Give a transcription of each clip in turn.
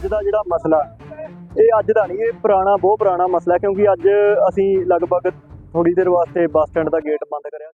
ਅੱਜ ਦਾ ਜਿਹੜਾ ਮਸਲਾ, ਇਹ ਅੱਜ ਦਾ ਨਹੀਂ, ਇਹ ਪੁਰਾਣਾ, ਬਹੁਤ ਪੁਰਾਣਾ ਮਸਲਾ ਕਿਉਂਕਿ ਅੱਜ ਅਸੀਂ ਲਗਭਗ ਥੋੜੀ ਦੇਰ ਵਾਸਤੇ ਬੱਸ ਸਟੈਂਡ ਦਾ ਗੇਟ ਬੰਦ ਕਰਿਆ।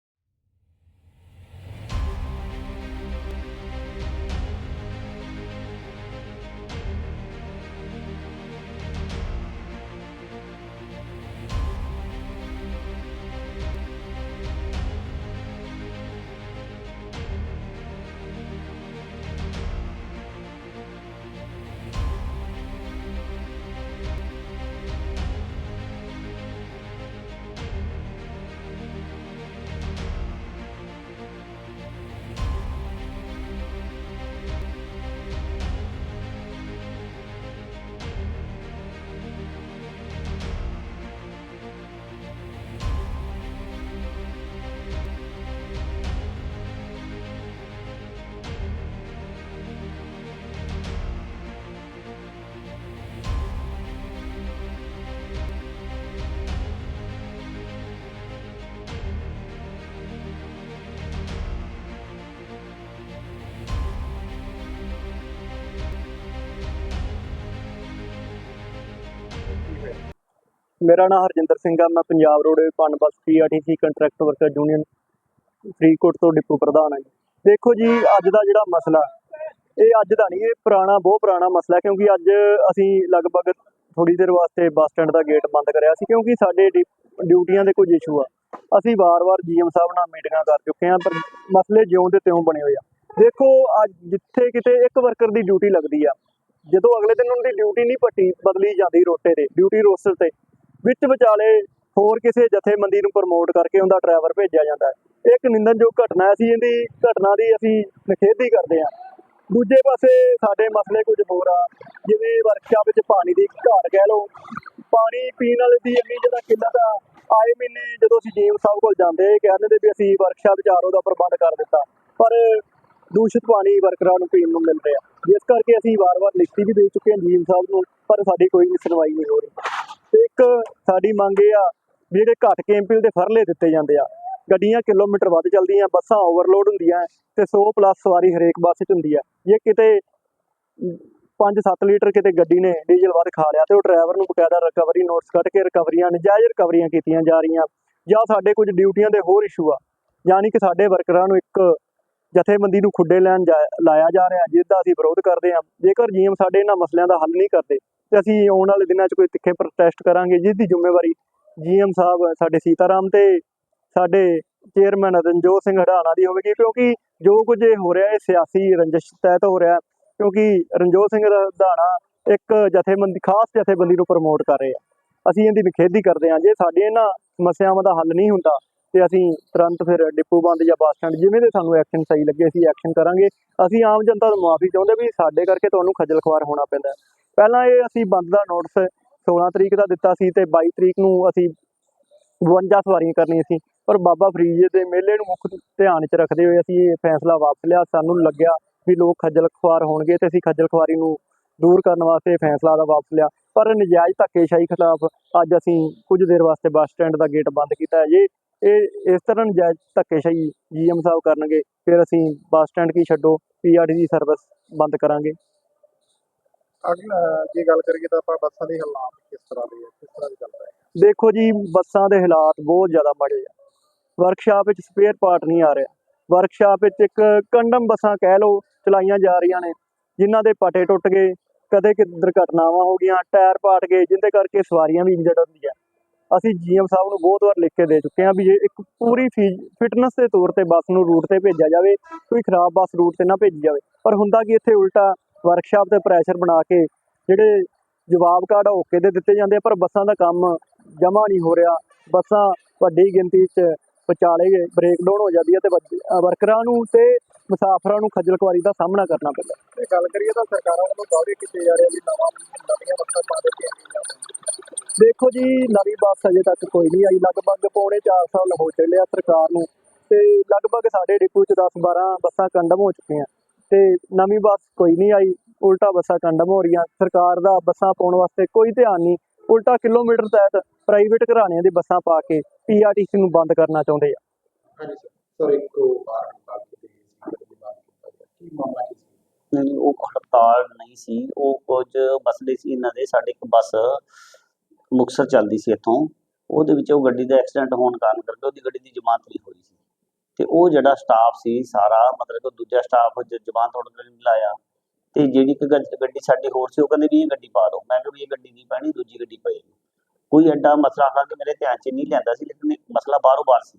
ਮੇਰਾ ਨਾਮ ਹਰਜਿੰਦਰ ਸਿੰਘ ਆ, ਮੈਂ Punjab road Punbus PRTC contract worker union Faridkot ਤੋਂ ਡਿਪੂ ਪ੍ਰਧਾਨ ਹਾਂ ਜੀ। ਦੇਖੋ ਜੀ, ਅੱਜ ਦਾ ਜਿਹੜਾ ਮਸਲਾ, ਇਹ ਅੱਜ ਦਾ ਨਹੀਂ, ਇਹ ਪੁਰਾਣਾ, ਬਹੁਤ ਪੁਰਾਣਾ ਮਸਲਾ, ਕਿਉਂਕਿ ਅੱਜ ਅਸੀਂ ਲਗਭਗ ਥੋੜੀ ਦੇਰ ਵਾਸਤੇ ਬੱਸ ਸਟੈਂਡ ਦਾ ਗੇਟ ਬੰਦ ਕਰਿਆ ਸੀ, ਕਿਉਂਕਿ ਸਾਡੇ ਡਿ- ਡਿਊਟੀਆਂ ਦੇ ਕੁਝ ਇਸ਼ੂ ਆ। ਅਸੀਂ ਵਾਰ-ਵਾਰ ਜੀਐਮ ਸਾਹਿਬ ਨਾਲ ਮੀਟਿੰਗਾਂ ਕਰ ਚੁੱਕੇ ਹਾਂ, ਪਰ ਮਸਲੇ ਜਿਉਂ ਦੇ ਤਿਉਂ ਬਣੇ ਹੋਏ ਆ। ਦੇਖੋ, ਅੱਜ ਜਿੱਥੇ ਕਿਤੇ ਇੱਕ ਵਰਕਰ ਦੀ ਡਿਊਟੀ ਲੱਗਦੀ ਆ, ਜਦੋਂ ਅਗਲੇ ਦਿਨ ਉਹਨਾਂ ਦੀ ਡਿਊਟੀ ਨਹੀਂ ਪੱਟੀ, ਬਦਲੀ ਜਾਂਦੀ ਰੋਟੇ ਤੇ, ਡਿਊਟੀ ਰੋਸਟਰ ਤੇ ਵਿੱਚ ਵਿਚਾਲੇ ਹੋਰ ਕਿਸੇ ਜਥੇਬੰਦੀ ਨੂੰ ਪ੍ਰਮੋਟ ਕਰਕੇ ਉਹਦਾ ਡਰਾਈਵਰ ਭੇਜਿਆ ਜਾਂਦਾ ਹੈ। ਇੱਕ ਨਿੰਦਨਯੋਗ ਘਟਨਾ ਹੈ, ਅਸੀਂ ਇਹਦੀ ਘਟਨਾ ਦੀ ਅਸੀਂ ਨਿਖੇਧੀ ਕਰਦੇ ਹਾਂ। ਦੂਜੇ ਪਾਸੇ ਸਾਡੇ ਮਸਲੇ ਕੁਝ ਹੋਰ ਆ। ਜਿਵੇਂ ਵਰਕਸ਼ਾਪ ਵਿੱਚ ਪਾਣੀ ਦੀ ਘਾਟ ਕਹਿ ਲਓ। ਪਾਣੀ ਪੀਣ ਵਾਲੇ ਦੀ ਇੰਨੀ ਜ਼ਿਆਦਾ ਕਿੱਲਤ ਆ। ਆਏ ਮਹੀਨੇ ਜਦੋਂ ਅਸੀਂ ਜੀਮ ਸਾਹਿਬ ਕੋਲ ਜਾਂਦੇ ਇਹ ਕਹਿੰਦੇ ਨੇ ਵੀ ਅਸੀਂ ਵਰਕਸ਼ਾਪ ਵਿੱਚ ਆਰਓ ਦਾ ਪ੍ਰਬੰਧ ਕਰ ਦਿੱਤਾ। ਪਰ ਦੂਸ਼ਿਤ ਪਾਣੀ ਵਰਕਰਾਂ ਨੂੰ ਪੀਣ ਨੂੰ ਮਿਲ ਰਿਹਾ। ਜਿਸ ਕਰਕੇ ਅਸੀਂ ਵਾਰ-ਵਾਰ ਲਿਖਤੀ ਵੀ ਦੇ ਚੁੱਕੇ ਹਾਂ ਜੀਮ ਸਾਹਿਬ ਨੂੰ ਪਰ ਸਾਡੀ ਕੋਈ ਵੀ ਸੁਣਵਾਈ ਨਹੀਂ ਹੋ ਰਹੀ। ਇੱਕ ਸਾਡੀ ਮੰਗ ਇਹ ਆ ਜਿਹੜੇ ਘੱਟ ਕੇਮਪਿਲ ਦੇ ਫਰਲੇ ਦਿੱਤੇ ਜਾਂਦੇ ਆ, ਗੱਡੀਆਂ ਕਿਲੋਮੀਟਰ ਵੱਧ ਚੱਲਦੀਆਂ, ਬੱਸਾਂ ਓਵਰਲੋਡ ਹੁੰਦੀਆਂ ਤੇ 100 ਪਲੱਸ ਸਵਾਰੀ ਹਰੇਕ ਬੱਸ 'ਚ ਹੁੰਦੀ ਆ। ਜੇ ਕਿਤੇ 5-7 ਲੀਟਰ ਕਿਤੇ ਗੱਡੀ ਨੇ ਡੀਜ਼ਲ ਵੱਧ ਖਾ ਲਿਆ ਤੇ ਉਹ ਡਰਾਈਵਰ ਨੂੰ ਬਕਾਇਦਾ ਰਿਕਵਰੀ ਨੋਟਸ ਕੱਢ ਕੇ ਰਿਕਵਰੀਆਂ ਨਜਾਇਜ਼ ਰਿਕਵਰੀਆਂ ਕੀਤੀਆਂ ਜਾ ਰਹੀਆਂ। ਜਾਂ ਸਾਡੇ ਕੁਝ ਡਿਊਟੀਆਂ ਦੇ ਹੋਰ ਇਸ਼ੂ ਆ, ਯਾਨੀ ਕਿ ਸਾਡੇ ਵਰਕਰਾਂ ਨੂੰ ਇੱਕ ਜਥੇਬੰਦੀ ਨੂੰ ਖੁੱਡੇ ਲੈਣ ਜਾ- ਲਾਇਆ ਜਾ ਰਿਹਾ, ਜਿਸ ਦਾ ਅਸੀਂ ਵਿਰੋਧ ਕਰਦੇ ਹਾਂ। ਜੇਕਰ ਜੀਐਮ ਸਾਡੇ ਇਹਨਾਂ ਮਸਲਿਆਂ ਦਾ ਹੱਲ ਨਹੀਂ ਕਰਦੇ ਤੇ ਅਸੀਂ ਆਉਣ ਵਾਲੇ ਦਿਨਾਂ 'ਚ ਕੋਈ ਤਿੱਖੇ ਪ੍ਰੋਟੈਸਟ ਕਰਾਂਗੇ ਜਿਸ ਦੀ ਜ਼ਿੰਮੇਵਾਰੀ ਜੀਐਮ ਸਾਹਿਬ, ਸਾਡੇ ਸੀਤਾਰਾਮ ਤੇ, ਸਾਡੇ ਚੇਅਰਮੈਨ ਰਣਜੋਤ ਸਿੰਘ ਹੜਾਣਾ ਦੀ ਹੋਵੇਗੀ, ਕਿਉਂਕਿ ਜੋ ਕੁਝ ਇਹ ਹੋ ਰਿਹਾ ਇਹ ਸਿਆਸੀ ਰੰਜਿਸ਼ ਤਹਿਤ ਹੋ ਰਿਹਾ, ਕਿਉਂਕਿ ਰਣਜੋਤ ਸਿੰਘ ਹੜਾਣਾ ਇੱਕ ਜਥੇਬੰਦੀ, ਖਾਸ ਜਥੇਬੰਦੀ ਨੂੰ ਪ੍ਰਮੋਟ ਕਰ ਰਹੇ। ਆ ਅਸੀਂ ਇਹਦੀ ਨਿਖੇਧੀ ਕਰਦੇ ਹਾਂ, ਜੇ ਸਾਡੇ ਇਹਨਾਂ ਸਮੱਸਿਆਵਾਂ ਦਾ ਹੱਲ ਨਹੀਂ ਹੁੰਦਾ, ਤੇ ਅਸੀਂ ਤੁਰੰਤ ਫਿਰ ਡਿਪੂ ਬੰਦ ਜਾਂ ਬੱਸ ਸਟੈਂਡ ਜਿਵੇਂ ਦੇ ਸਾਨੂੰ ਐਕਸ਼ਨ ਸਹੀ ਲੱਗੇ, ਅਸੀਂ ਐਕਸ਼ਨ ਕਰਾਂਗੇ। ਅਸੀਂ ਆਮ ਜਨਤਾ ਨੂੰ ਮਾਫੀ ਚਾਹੁੰਦੇ ਵੀ ਸਾਡੇ ਕਰਕੇ ਤੁਹਾਨੂੰ ਖੱਜਲ ਖਵਾਰ ਹੋਣਾ ਪੈਂਦਾ ਪਹਿਲਾਂ ਇਹ ਅਸੀਂ ਬੰਦ ਦਾ ਨੋਟਿਸ 16 ਤਰੀਕ ਦਾ ਦਿੱਤਾ ਸੀ ਤੇ 22 ਤਰੀਕ ਨੂੰ ਅਸੀਂ 52 ਸਵਾਰੀਆਂ ਕਰਨੀਆਂ ਸੀ। ਪਰ ਬਾਬਾ ਫਰੀਦ ਦੇ ਮੇਲੇ ਨੂੰ ਮੁੱਖ ਧਿਆਨ 'ਚ ਰੱਖਦੇ ਹੋਏ ਅਸੀਂ ਇਹ ਫੈਸਲਾ ਵਾਪਸ ਲਿਆ। ਸਾਨੂੰ ਲੱਗਿਆ ਵੀ ਲੋਕ ਖੱਜਲ ਖੁਆਰ ਹੋਣਗੇ ਤੇ ਅਸੀਂ ਖੱਜਲ ਖੁਆਰੀ ਨੂੰ ਦੂਰ ਕਰਨ ਵਾਸਤੇ ਇਹ ਫੈਸਲਾ ਦਾ ਵਾਪਸ ਲਿਆ। ਪਰ ਨਜਾਇਜ਼ ਧੱਕੇਸ਼ਾਹੀ ਖਿਲਾਫ ਅੱਜ ਅਸੀਂ ਕੁਝ ਦੇਰ ਵਾਸਤੇ ਬੱਸ ਸਟੈਂਡ ਦਾ ਗੇਟ ਬੰਦ ਕੀਤਾ ਹੈ। ਜੇ ਇਹ, ਇਸ ਤਰ੍ਹਾਂ ਨਜਾਇਜ਼ ਧੱਕੇਸ਼ਾਹੀ ਜੀਐਮ ਸਾਹਿਬ ਕਰਨਗੇ, ਫਿਰ ਅਸੀਂ ਬੱਸ ਸਟੈਂਡ ਕੀ ਛੱਡੋ ਪੀਆਰਟੀ ਦੀ ਸਰਵਿਸ ਬੰਦ ਕਰਾਂਗੇ। ਅਗਲਾ ਜੇ ਗੱਲ ਕਰੀਏ ਤਾਂ ਆਪਾਂ ਬੱਸਾਂ ਦੇ ਹਾਲਾਤ ਕਿਸ ਤਰ੍ਹਾਂ ਦੇ ਆ, ਕਿਸ ਤਰ੍ਹਾਂ ਦੀ ਚੱਲ ਰਿਹਾ ਦੇਖੋ ਜੀ, ਬੱਸਾਂ ਦੇ ਹਾਲਾਤ ਬਹੁਤ ਜ਼ਿਆਦਾ ਮਾੜੇ ਆ। ਵਰਕਸ਼ਾਪ ਵਿੱਚ ਸਪੇਅਰ ਪਾਰਟ ਨਹੀਂ ਆ ਰਿਹਾ। ਵਰਕਸ਼ਾਪ ਵਿੱਚ ਇੱਕ ਕੰਡਮ ਬੱਸਾਂ ਕਹਿ ਲਓ ਚਲਾਈਆਂ ਜਾ ਰਹੀਆਂ ਨੇ, ਜਿਨ੍ਹਾਂ ਦੇ ਪਟੇ ਟੁੱਟ ਗਏ, ਕਦੇ ਕਿ ਦੁਰਘਟਨਾਵਾਂ ਹੋ ਗਈਆਂ, ਟਾਇਰ ਪਾਟ ਗਏ, ਜਿੰਦੇ ਕਰਕੇ ਸਵਾਰੀਆਂ ਵੀ ਇੰਜਰਡ ਹੁੰਦੀਆਂ। ਅਸੀਂ ਜੀਐਮ ਸਾਹਿਬ ਨੂੰ ਬਹੁਤ ਵਾਰ ਲਿਖ ਕੇ ਦੇ ਚੁੱਕੇ ਹਾਂ ਵੀ ਜੇ ਇੱਕ ਪੂਰੀ ਫਿਟਨੈਸ ਦੇ ਤੌਰ ਤੇ ਬੱਸ ਨੂੰ ਰੂਟ ਤੇ ਭੇਜਿਆ ਜਾਵੇ, ਕੋਈ ਖਰਾਬ ਬੱਸ ਰੂਟ ਤੇ ਨਾ ਭੇਜੀ ਜਾਵੇ। ਪਰ ਹੁੰਦਾ ਕਿ ਇੱਥੇ ਉਲਟਾ ਵਰਕਸ਼ਾਪ ਤੇ ਪ੍ਰੈਸ਼ਰ ਬਣਾ ਕੇ ਜਿਹੜੇ ਜਵਾਬ ਕਾਰਡ ਓਕੇ ਦੇ ਦਿੱਤੇ ਜਾਂਦੇ ਪਰ ਬੱਸਾਂ ਦਾ ਕੰਮ ਜਮਾ ਨਹੀਂ ਹੋ ਰਿਹਾ। ਬੱਸਾਂ ਵੱਡੀ ਗਿਣਤੀ 'ਚ ਵਿਚਾਲੇ ਬ੍ਰੇਕ ਡਾਊਨ ਹੋ ਜਾਂਦੀ ਹੈ ਤੇ ਵਰਕਰਾਂ ਨੂੰ ਤੇ ਮੁਸਾਫਰਾਂ ਨੂੰ ਖੱਜਲ ਖੁਆਰੀ ਦਾ ਸਾਹਮਣਾ ਕਰਨਾ ਪੈਂਦਾ। ਤੇ ਗੱਲ ਕਰੀਏ ਤਾਂ ਸਰਕਾਰਾਂ ਵੱਲੋਂ ਦਾਅਵੇ ਕੀਤੇ ਜਾ ਰਹੇ ਵੀ ਨਵਾਂ ਨਵੀਆਂ ਬੱਸਾਂ ਪਾ ਦਿੱਤੀਆਂ ਦੇਖੋ ਜੀ ਨਵੀਂ ਬੱਸ ਅਜੇ ਤੱਕ ਕੋਈ ਨਹੀਂ ਆਈ ਲਗਭਗ ਪੌਣੇ 4 ਸਾਲ ਹੋ ਚੱਲੇ ਆ ਸਰਕਾਰ ਨੂੰ ਤੇ ਲਗਭਗ ਸਾਡੇ ਡਿਪੂ 'ਚ 10 12 ਬੱਸਾਂ ਕੰਡਮ ਹੋ ਚੁੱਕੀਆਂ। ਤੇ ਨਵੀਂ ਬੱਸ ਕੋਈ ਨਹੀਂ ਆਈ ਉਲਟਾ ਬੱਸਾਂ ਕੰਡਮ ਹੋ ਰਹੀਆਂ ਸਰਕਾਰ ਦਾ ਬੱਸਾਂ ਪਾਉਣ ਵਾਸਤੇ ਕੋਈ ਧਿਆਨ ਨਹੀਂ ਉਲਟਾ ਕਿਲੋਮੀਟਰ ਤਹਿਤ ਪ੍ਰਾਈਵੇਟ ਘਰਾਣਿਆਂ ਦੀ ਬੱਸਾਂ ਪਾ ਕੇ ਪੀਆਰਟੀਸੀ ਨੂੰ ਬੰਦ ਕਰਨਾ ਚਾਹੁੰਦੇ ਆ। ਉਹ ਹੜਤਾਲ ਨਹੀਂ ਸੀ ਉਹ ਕੁਝ ਮਸਲੇ ਸੀ ਇਹਨਾਂ ਦੇ ਸਾਡੇ ਇੱਕ ਬੱਸ ਮੁਕਤਸਰ ਚੱਲਦੀ ਸੀ ਇੱਥੋਂ ਉਹਦੇ ਵਿੱਚ ਉਹ ਗੱਡੀ ਦਾ ਐਕਸੀਡੈਂਟ ਹੋਣ ਕਾਰਨ ਕਰਕੇ ਉਹਦੀ ਗੱਡੀ ਦੀ ਜ਼ਮਾਨਤ ਨਹੀਂ ਹੋਈ ਸੀ। ਤੇ ਉਹ ਜਿਹੜਾ ਸਟਾਫ ਸੀ ਸਾਰਾ, ਮਤਲਬ ਕਿ ਦੂਜਾ ਸਟਾਫ ਜਵਾਨ ਹੋਣ ਕਰਕੇ ਨਹੀਂ ਲਾਇਆ। ਤੇ ਜਿਹੜੀ ਇੱਕ ਗੱਡੀ ਸਾਡੀ ਹੋਰ ਸੀ, ਉਹ ਕਹਿੰਦੇ ਵੀ ਇਹ ਗੱਡੀ ਪਾ ਦਿਓ। ਮੈਂ ਕਿਹਾ ਵੀ ਇਹ ਗੱਡੀ ਨਹੀਂ ਪੈਣੀ, ਦੂਜੀ ਗੱਡੀ ਪਏਗੀ ਕੋਈ ਐਡਾ ਮਸਲਾ ਹਾਲਾਂਕਿ ਮੇਰੇ ਧਿਆਨ 'ਚ ਨਹੀਂ ਲਿਆਂਦਾ ਸੀ, ਲੇਕਿਨ ਮਸਲਾ ਬਾਹਰੋਂ ਬਾਹਰ ਸੀ।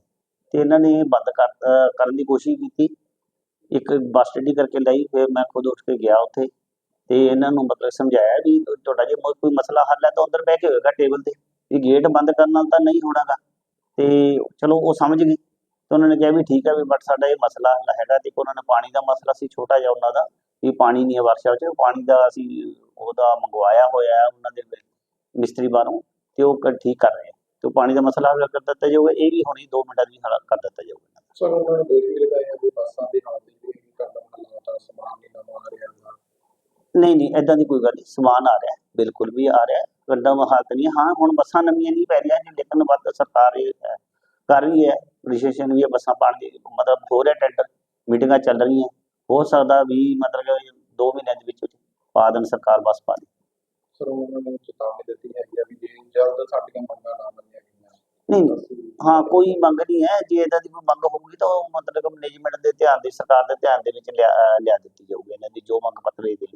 ਤੇ ਇਹਨਾਂ ਨੇ ਬੰਦ ਕਰ ਕਰਨ ਦੀ ਕੋਸ਼ਿਸ਼ ਕੀਤੀ। ਇੱਕ ਬੱਸ ਸਟੱਡੀ ਕਰਕੇ ਲਈ, ਫਿਰ ਮੈਂ ਖੁਦ ਉੱਠ ਕੇ ਗਿਆ ਉੱਥੇ। ਤੇ ਇਹਨਾਂ ਨੂੰ ਮਤਲਬ ਸਮਝਾਇਆ ਵੀ ਤੁਹਾਡਾ ਜੇ ਕੋਈ ਮਸਲਾ ਹੱਲ ਹੈ ਤਾਂ ਅੰਦਰ ਬਹਿ ਕੇ ਹੋਏਗਾ ਟੇਬਲ ਤੇ। ਵੀ ਗੇਟ ਬੰਦ ਕਰਨ ਨਾਲ ਤਾਂ ਨਹੀਂ ਹੋਣਾਗਾ। ਤੇ ਚਲੋ ਉਹ ਸਮਝ ਗਏ। ਤੇ ਉਹਨਾਂ ਨੇ ਕਿਹਾ ਵੀ ਠੀਕ ਹੈ ਵੀ ਬਟ ਸਾਡਾ ਇਹ ਮਸਲਾ ਹੱਲ ਹੈਗਾ ਤੇ ਇੱਕ ਉਹਨਾਂ ਨੇ ਪਾਣੀ ਦਾ ਮਸਲਾ ਸੀ ਛੋਟਾ ਜਿਹਾ ਉਹਨਾਂ ਦਾ ਵੀ ਪਾਣੀ ਨਹੀਂ ਹੈ ਵਰਸ਼ਾ 'ਚ ਪਾਣੀ ਦਾ ਅਸੀਂ ਉਹਦਾ ਮੰਗਵਾਇਆ ਹੋਇਆ ਹੈ ਉਹਨਾਂ ਦੇ ਮਿਸਤਰੀ ਬਾਹਰੋਂ ਤੇ ਉਹ ਠੀਕ ਕਰ ਰਹੇ ਤੇ ਪਾਣੀ ਦਾ ਮਸਲਾ ਹੱਲ ਕਰ ਦਿੱਤਾ ਜਾਊਗਾ ਇਹ ਵੀ ਹੁਣੀ 2 ਮਿੰਟਾਂ ਦੀ ਹੱਲ ਕਰ ਦਿੱਤਾ ਜਾਊਗਾ ਸਰ ਉਹਨਾਂ ਨੇ ਦੇਖ ਵੀ ਲਗਾਇਆ ਵੀ ਬੱਸਾਂ ਦੀ ਹਾਲਤ ਵੀ ਕਰਦਾ ਹਾਲਾਤ ਆ ਸਮਾਨ ਨਹੀਂ ਨਵਾਂ ਆ ਰਿਹਾ। ਨਹੀਂ ਨਹੀਂ ਐਦਾਂ ਦੀ ਕੋਈ ਗੱਲ ਨਹੀਂ ਸਮਾਨ ਆ ਰਿਹਾ ਬਿਲਕੁਲ ਵੀ ਆ ਰਿਹਾ ਗੰਦਾ ਹਾਲਤ ਨਹੀਂ ਹੈ। ਹੁਣ ਬੱਸਾਂ ਨਵੀਆਂ ਨਹੀਂ ਪੈ ਰਹੀਆਂ ਜੀ ਲੇਕਿਨ ਵੱਧ ਸਰਕਾਰ ਇਹ ਕਰ ਰਹੀ ਹੈ ਰਿਸ਼ੇਸ਼ਨ ਵੀ ਹੈ ਬੱਸਾਂ ਪਾਉਣ ਦੀ ਮਤਲਬ ਹੋ ਰਿਹਾ ਟੈਂਡਰ ਮੀਟਿੰਗਾਂ ਚੱਲ ਰਹੀਆਂ। ਹੋ ਸਕਦਾ ਵੀ ਮਤਲਬ ਕਿ 2 ਮਹੀਨਿਆਂ ਦੇ ਵਿੱਚ ਵਿੱਚ ਪਾ ਦੇਣ ਸਰਕਾਰ ਬੱਸ ਪਾ ਦੇ। ਸਰ ਉਹਨਾਂ ਨੇ ਚੇਤਾਵਨੀ ਦਿੱਤੀ ਹੈਗੀ ਆ ਵੀ ਜੇ ਜਲਦ ਸਾਡੀਆਂ ਮੰਗਾਂ ਨਾ ਮੰਨੀਆਂ ਗਈਆਂ। ਨਹੀਂ ਅਸੀਂ ਹਾਂ ਕੋਈ ਮੰਗ ਨਹੀਂ ਹੈ। ਜੇ ਇਦਾਂ ਦੀ ਕੋਈ ਮੰਗ ਹੋਊਗੀ ਤਾਂ ਉਹ ਮਤਲਬ ਮੈਨੇਜਮੈਂਟ ਦੇ ਧਿਆਨ ਦੇ ਸਰਕਾਰ ਦੇ ਧਿਆਨ ਦੇ ਵਿੱਚ ਲਿਆ ਦਿੱਤੀ ਜਾਊਗੀ। ਇਹਨਾਂ ਦੀ ਜੋ ਮੰਗ ਪੱਤਰ ਇਹ ਦੇ